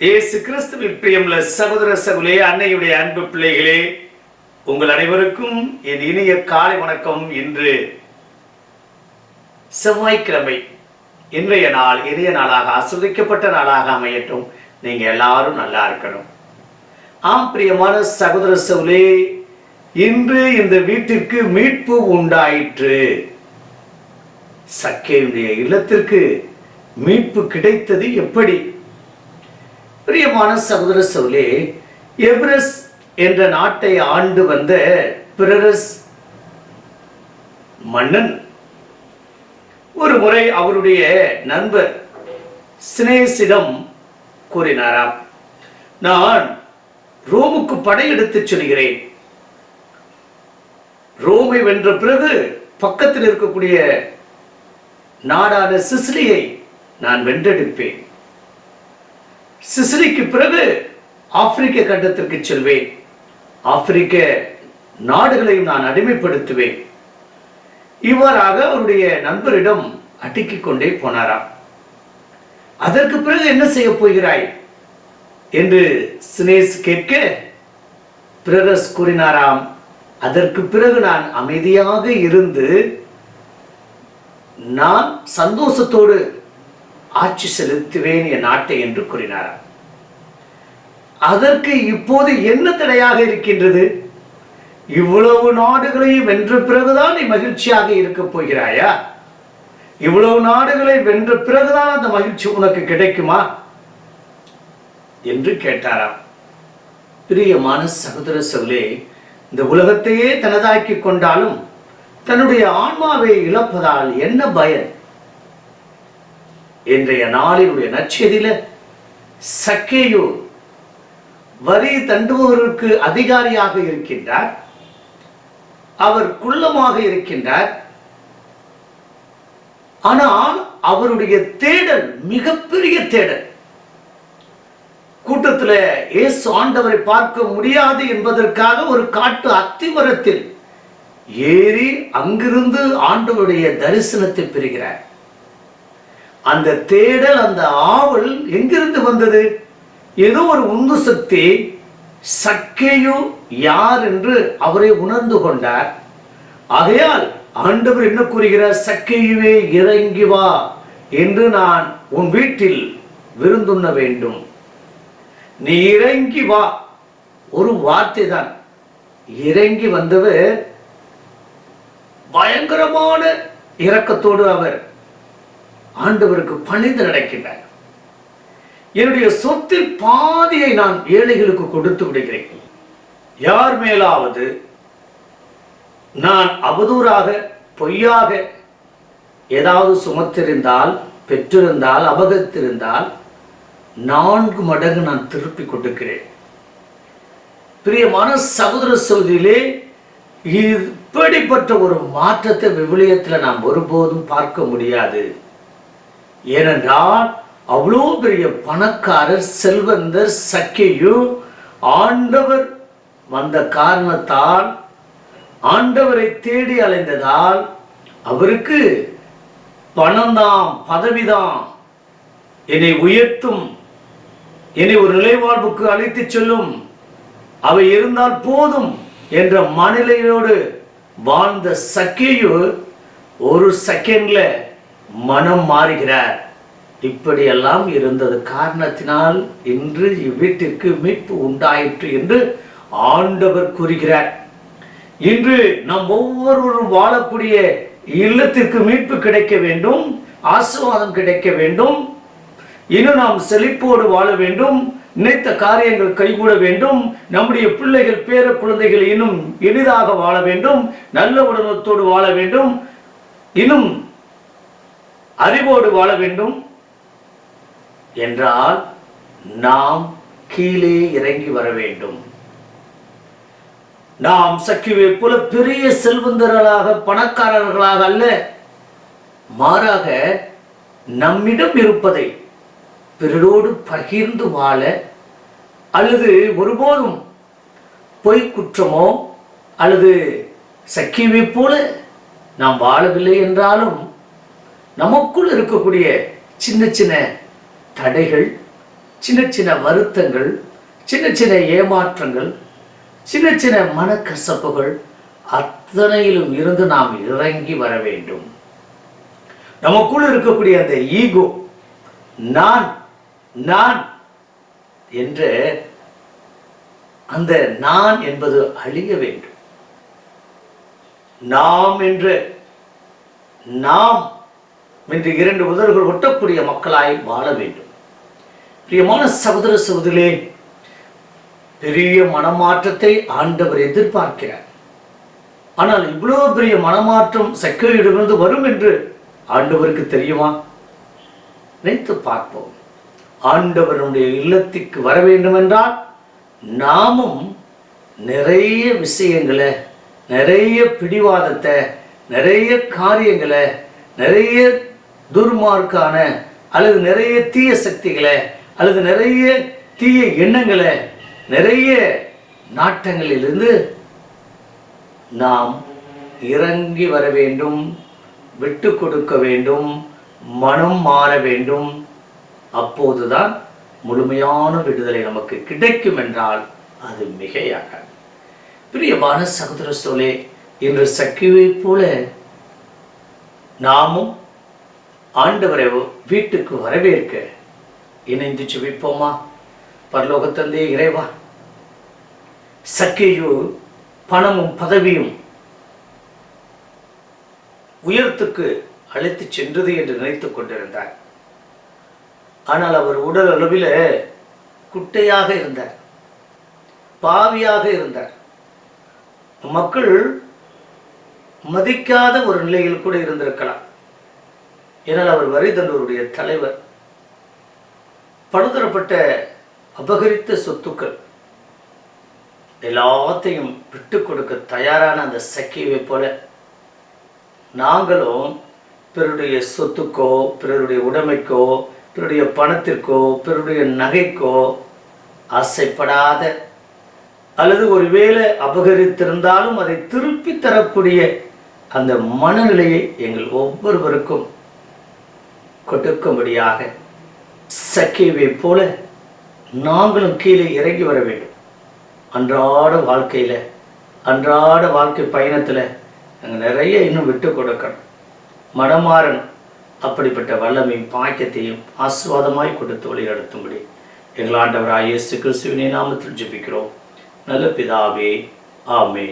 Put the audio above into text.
இயேசு கிறிஸ்துவின் பிரியமுள்ள சகோதர சகுலே அன்னையுடைய அன்பு பிள்ளைகளே உங்கள் அனைவருக்கும் என் இனிய காலை வணக்கம். இன்று செவ்வாய்க்கிழமை இன்றைய நாள் இனிய நாளாக ஆஸ்வதிக்கப்பட்ட நாளாக அமையட்டும். நீங்க எல்லாரும் நல்லா இருக்கணும். ஆம் பிரியமான சகோதர சகுலே இன்று இந்த வீட்டிற்கு மீட்பு உண்டாயிற்று. சக்கேயுடைய இல்லத்திற்கு மீட்பு கிடைத்தது எப்படி? பிரியமான சகோதர சோலே எப்ரஸ் என்ற நாட்டை ஆண்டு வந்த பிரரஸ் மன்னன். ஒரு முறை அவருடைய நண்பர் சினேசிடம் கூறினாராம் நான் ரோமுக்கு படையெடுத்துச் சொல்கிறேன். ரோமை வென்ற பிறகு பக்கத்தில் இருக்கக்கூடிய நாடான சிசிலியை நான் வென்றெடுப்பேன். சிசிலிக்கு பிறகு ஆப்பிரிக்க கண்டத்திற்கு செல்வேன். ஆப்பிரிக்க நாடுகளையும் நான் அடிமைப்படுத்துவேன். இவ்வாறாக அவருடைய நண்பரிடம் அடுக்கிக் கொண்டே போனாராம். அதற்கு பிறகு என்ன செய்ய போகிறாய்? என்று சினேஸ் கேட்க பிரகஸ் கூறினாராம் அதற்கு பிறகு நான் அமைதியாக இருந்து நான் சந்தோஷத்தோடு ஆட்சி செலுத்துவேன் என் நாட்டை என்று கூறினாராம் அதற்கு இப்போது என்ன தடையாக இருக்கின்றது? இவ்வளவு நாடுகளையும் வென்ற பிறகுதான் நீ மகிழ்ச்சியாக இருக்க போகிறாயா? இவ்வளவு நாடுகளை வென்ற பிறகுதான் அந்த மகிழ்ச்சி உனக்கு கிடைக்குமா? என்று கேட்டாராம். பிரியமான சகோதர சொல்லே இந்த உலகத்தையே தனதாக்கி கொண்டாலும் தன்னுடைய ஆன்மாவை இழப்பதால் என்ன பயன்? இன்றைய நாளினுடைய நற்செய்தியில சக்கேயு வரி தண்டுபவருக்கு அதிகாரியாக இருக்கின்றார். அவர் குள்ளமாக இருக்கின்றார். ஆனால் அவருடைய தேடல் மிகப்பெரிய தேடல். கூட்டத்தில் இயேசு ஆண்டவரை பார்க்க முடியாது என்பதற்காக ஒரு காட்டு அத்திமரத்தில் ஏறி அங்கிருந்து ஆண்டவருடைய தரிசனத்தை பெறுகிறார். அந்த தேடல் அந்த ஆவல் எங்கிருந்து வந்தது? ஏதோ ஒரு உந்து சக்தி சக்கேயு யார் என்று அவரை உணர்ந்து கொண்டார். ஆகையால் ஆண்டவர் என்ன கூறுகிறார்? சக்கையுவே இறங்கி வா என்று நான் உன் வீட்டில் விருந்துண்ண வேண்டும். நீ இறங்கி வா. ஒரு வார்த்தை தான். இறங்கி வந்தவர் பயங்கரமான இரக்கத்தோடு அவர் ஆண்டவருக்கு பணிந்து நடக்கின்றார். என்னுடைய சொத்தில் பாதியை நான் ஏழைகளுக்கு கொடுத்து விடுகிறேன். யார் மேலாவது நான் அவதூறாக பொய்யாக ஏதாவது சுமத்திருந்தால் பெற்றிருந்தால் அபகத்திருந்தால் நான்கு மடங்கு நான் திருப்பி கொடுக்கிறேன். பிரியமான சகோதர சகோதரியிலே இப்படிப்பட்ட ஒரு மாற்றத்தை விவிலியத்தில் நாம் ஒருபோதும் பார்க்க முடியாது. ஏனென்றால் அவ்வளோ பெரிய பணக்காரர் செல்வந்தர் சக்கையு ஆண்டவர் வந்த காரணத்தால் ஆண்டவரை தேடி அலைந்ததால் அவருக்கு பணம்தான் பதவிதான் என்னை உயர்த்தும் என்னை ஒரு நிலைவாழ்வுக்கு அழைத்து செல்லும் அவை இருந்தால் போதும் என்ற மனநிலையோடு வாழ்ந்த சக்கியு ஒரு செகண்ட்ல மனம் மாறுகிறார். இப்படியெல்லாம் இருந்தது காரணத்தினால் இன்று இவ்வீட்டிற்கு மீட்பு உண்டாயிற்று என்று ஆண்டவர் கூறுகிறார். இன்று நாம் ஒவ்வொருவரும் வாழக்கூடிய இல்லத்திற்கு மீட்பு கிடைக்க வேண்டும் ஆசீர்வாதம் கிடைக்க வேண்டும். இன்னும் நாம் செழிப்போடு வாழ வேண்டும் நினைத்த காரியங்கள் கைகூட வேண்டும் நம்முடைய பிள்ளைகள் பேர குழந்தைகள் இன்னும் எளிதாக வாழ வேண்டும் நல்ல உடனத்தோடு வாழ வேண்டும். இன்னும் அறிவோடு வாழ வேண்டும். என்றால் நாம் கீழே இறங்கி வர வேண்டும். நாம் சக்கிவை போல பெரிய செல்வந்தர்களாக பணக்காரர்களாக அல்ல மாறாக நம்மிடம் இருப்பதை பிறரோடு பகிர்ந்து வாழ அல்லது ஒருபோதும் பொய் குற்றமோ அல்லது சக்கியவை போல நாம் வாழவில்லை என்றாலும் நமக்குள் இருக்கக்கூடிய சின்ன சின்ன தடைகள் சின்ன சின்ன வருத்தங்கள் சின்ன சின்ன ஏமாற்றங்கள் சின்ன சின்ன மனக்கசப்புகள் அத்தனையிலும் இருந்து நாம் இறங்கி வர வேண்டும். நமக்குள் இருக்கக்கூடிய அந்த ஈகோ நான் நான் என்ற அந்த நான் என்பது அழிய வேண்டும். நாம் என்று நாம் என்று இரண்டு உதடுகள் ஒட்டக்கூடிய மக்களாய் வாழ வேண்டும். பிரியமான சகோதர சகோதரிகளே பெரிய மனமாற்றத்தை ஆண்டவர் எதிர்பார்க்கிறார். ஆனால் இவ்வளவு பெரிய மனமாற்றம் சக்கையிடமிருந்து வரும் என்று ஆண்டவருக்கு தெரியுமா? நினைத்து பார்ப்போம். ஆண்டவருடைய இல்லத்திற்கு வர வேண்டும் என்றால் நாமும் நிறைய விஷயங்களை நிறைய பிடிவாதத்தை நிறைய காரியங்களை நிறைய துர்மார்க்கான அல்லது நிறைய தீய சக்திகளை அல்லது நிறைய தீய எண்ணங்களை நிறைய நாட்டங்களிலிருந்து நாம் இறங்கி வர வேண்டும் விட்டு கொடுக்க வேண்டும் மனம் மாற வேண்டும். அப்போதுதான் முழுமையான விடுதலை நமக்கு கிடைக்கும் என்றால் அது மிகையாக பிரியமான சகோதர சோலே இன்று சக்கிவை போல நாமும் ஆண்டவரை வீட்டுக்கு வரவேற்க. இணைந்து சுவிப்போமா பரலோகத்தந்தே இறைவா. சக்கியு பணமும் பதவியும் உயரத்துக்கு அழைத்துச் சென்றது என்று நினைத்துக் கொண்டிருந்தார். ஆனால் அவர் உடல் அளவில் குட்டையாக இருந்தார். பாவியாக இருந்தார். மக்கள் மதிக்காத ஒரு நிலையில் கூட இருந்திருக்கலாம். ஏனால் அவர் வரிதண்டோருடைய தலைவர். படுதரப்பட்ட அபகரித்த சொத்துக்கள் எல்லாத்தையும் விட்டு கொடுக்க தயாரான அந்த சக்கியவை போல நாங்களும் பிறருடைய சொத்துக்கோ பிறருடைய உடைமைக்கோ பிறருடைய பணத்திற்கோ பிறருடைய நகைக்கோ ஆசைப்படாத அல்லது ஒருவேளை அபகரித்திருந்தாலும் அதை திருப்பி தரக்கூடிய அந்த மனநிலையை எங்கள் ஒவ்வொருவருக்கும் கொடுக்கும்படியாக சக்கியவை போல நாங்களும் கீழே இறங்கி வர வேண்டும். அன்றாட வாழ்க்கையில் அன்றாட வாழ்க்கை பயணத்தில் நாங்கள் நிறைய இன்னும் விட்டு கொடுக்கணும். மனமாறணும் அப்படிப்பட்ட வல்லமையும் பாக்கியத்தையும் ஆசுவாதமாய் கொடுத்து வழிநடத்தும்படி எங்களாண்டவராக இயேசு கிறிஸ்துவினை நாமத்தில் ஜெபிக்கிறோம். நல்ல பிதாவே ஆமே